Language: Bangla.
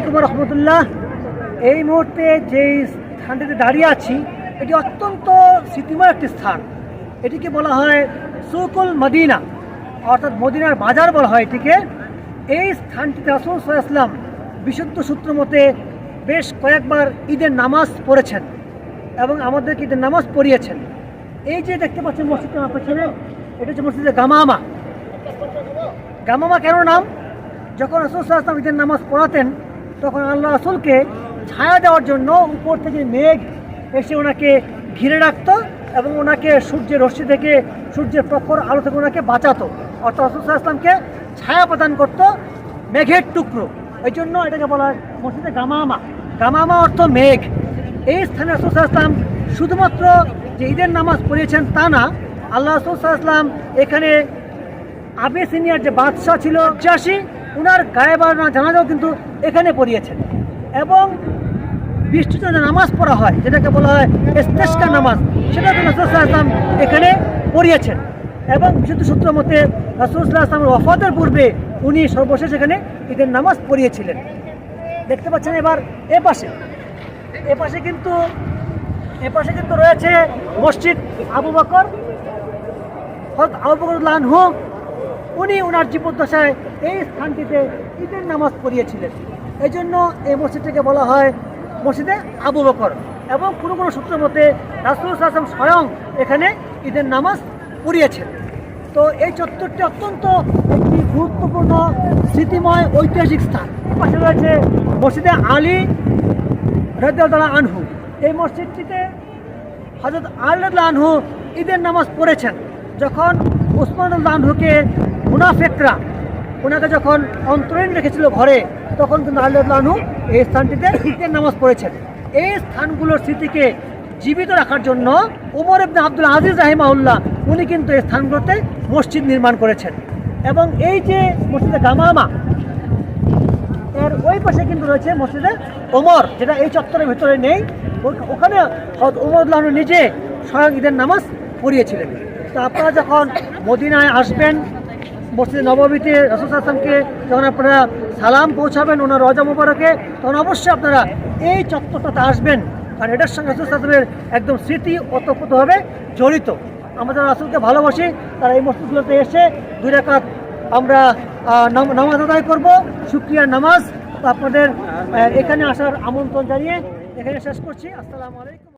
আলাইকুম রহমতুল্লাহ। এই মুহূর্তে যে স্থানটিতে দাঁড়িয়ে আছি, এটি অত্যন্ত স্মৃতিময় একটি স্থান। এটিকে বলা হয় সুকুল মদিনা, অর্থাৎ মদিনার বাজার বলা হয় এটিকে। এই স্থানটিতে রাসুল ইসলাম বিশুদ্ধ সূত্র মতে বেশ কয়েকবার ঈদের নামাজ পড়েছেন এবং আমাদেরকে ঈদের নামাজ পড়িয়েছেন। এই যে দেখতে পাচ্ছেন মসজিদটা আমার পেছনে, এটা হচ্ছে মসজিদে গামামা। গামামা কেন নাম? যখন রসুল সাল্লাম ঈদের নামাজ পড়াতেন তখন আল্লাহ রসুলকে ছায়া দেওয়ার জন্য উপর থেকে মেঘ এসে ওনাকে ঘিরে রাখত এবং ওনাকে সূর্যের রশ্মি থেকে, সূর্যের প্রখর আলো থেকে ওনাকে বাঁচাতো। অর্থাৎ রসুল সাল্লামকে ছায়া প্রদান করতো মেঘের টুকরো। এই জন্য এটাকে বলা হয় মসজিদে গামামা। গামামা অর্থ মেঘ। এই স্থানে রসুল সাল্লাম শুধুমাত্র যে ঈদের নামাজ পড়িয়েছেন তা না, আল্লাহ রসুল সাল্লাম এখানে আবেসিনিয়ার যে বাদশাহ ছিল চাষি উনার গায়ে বাড়ানো জানাজাও কিন্তু এখানে পড়িয়েছেন। এবং বৃষ্টিতে যে নামাজ পড়া হয়, যেটাকে বলা হয় ইস্তেস্কা নামাজ সেটা কিন্তু রাসুল্লাহ আসলাম এখানে পড়িয়েছেন। এবং বিশুদ্ধ সূত্র মতে রাসুল্লাহ আসলামের ওফাতের পূর্বে উনি সর্বশেষ এখানে ঈদের নামাজ পড়িয়েছিলেন। দেখতে পাচ্ছেন এবার এ পাশে এ পাশে কিন্তু, এ পাশে কিন্তু রয়েছে মসজিদ আবু বকর হজরত আবু বকরুল্লাহ আনহু উনি ওনার জীবদ্দশায় এই স্থানটিতে ঈদের নামাজ পড়িয়েছিলেন। এই জন্য এই মসজিদটিকে বলা হয় মসজিদে আবু বকর এবং কোনো কোনো সূত্র মতে রাসুল আসলাম স্বয়ং এখানে ঈদের নামাজ পড়িয়েছেন। তো এই চত্বরটি অত্যন্ত একটি গুরুত্বপূর্ণ, স্মৃতিময়, ঐতিহাসিক স্থান। পাশে রয়েছে মসজিদে আলী রাজ্লাহ আনহু। এই মসজিদটিতে হজরত আল্লাহ আনহু ঈদের নামাজ পড়েছেন। যখন উসমান আনহুকে মুনাফেকরা, ওনাকে যখন অন্তরীণ রেখেছিল ঘরে, তখন কিন্তু আল্লাহ আনহু এই স্থানটিতে ঈদের নামাজ পড়েছেন। এই স্থানগুলোর স্মৃতিকে জীবিত রাখার জন্য উমর ইবনে আব্দুল আজিজ রাহিমাউল্লাহ উনি কিন্তু এই স্থানগুলোতে মসজিদ নির্মাণ করেছেন। এবং এই যে মসজিদে গামামা, এর ওই পাশে কিন্তু রয়েছে মসজিদে ওমর, যেটা এই চত্বরের ভিতরে নেই। ওখানে ওমর নিজে স্বয়ং ঈদের নামাজ পড়িয়েছিলেন। তো আপনারা যখন মদিনায় আসবেন, মসজিদ নবমীতে রসুল আসলামকে যখন আপনারা সালাম পৌঁছাবেন ওনার রজা মুবারকে, তখন অবশ্যই আপনারা এই চত্বরটাতে আসবেন। কারণ এটার সঙ্গে রসুল আসলামের একদম স্মৃতি ওতপ্রোতভাবে জড়িত। আমরা যারা রাসুলকে ভালোবাসি, তারা এই মসজিদগুলোতে এসে দুই রাকাত আমরা নামাজ আদায় করব শুক্রিয়ার নামাজ। আপনাদের এখানে আসার আমন্ত্রণ জানিয়ে এখানে শেষ করছি। আসসালামু আলাইকুম।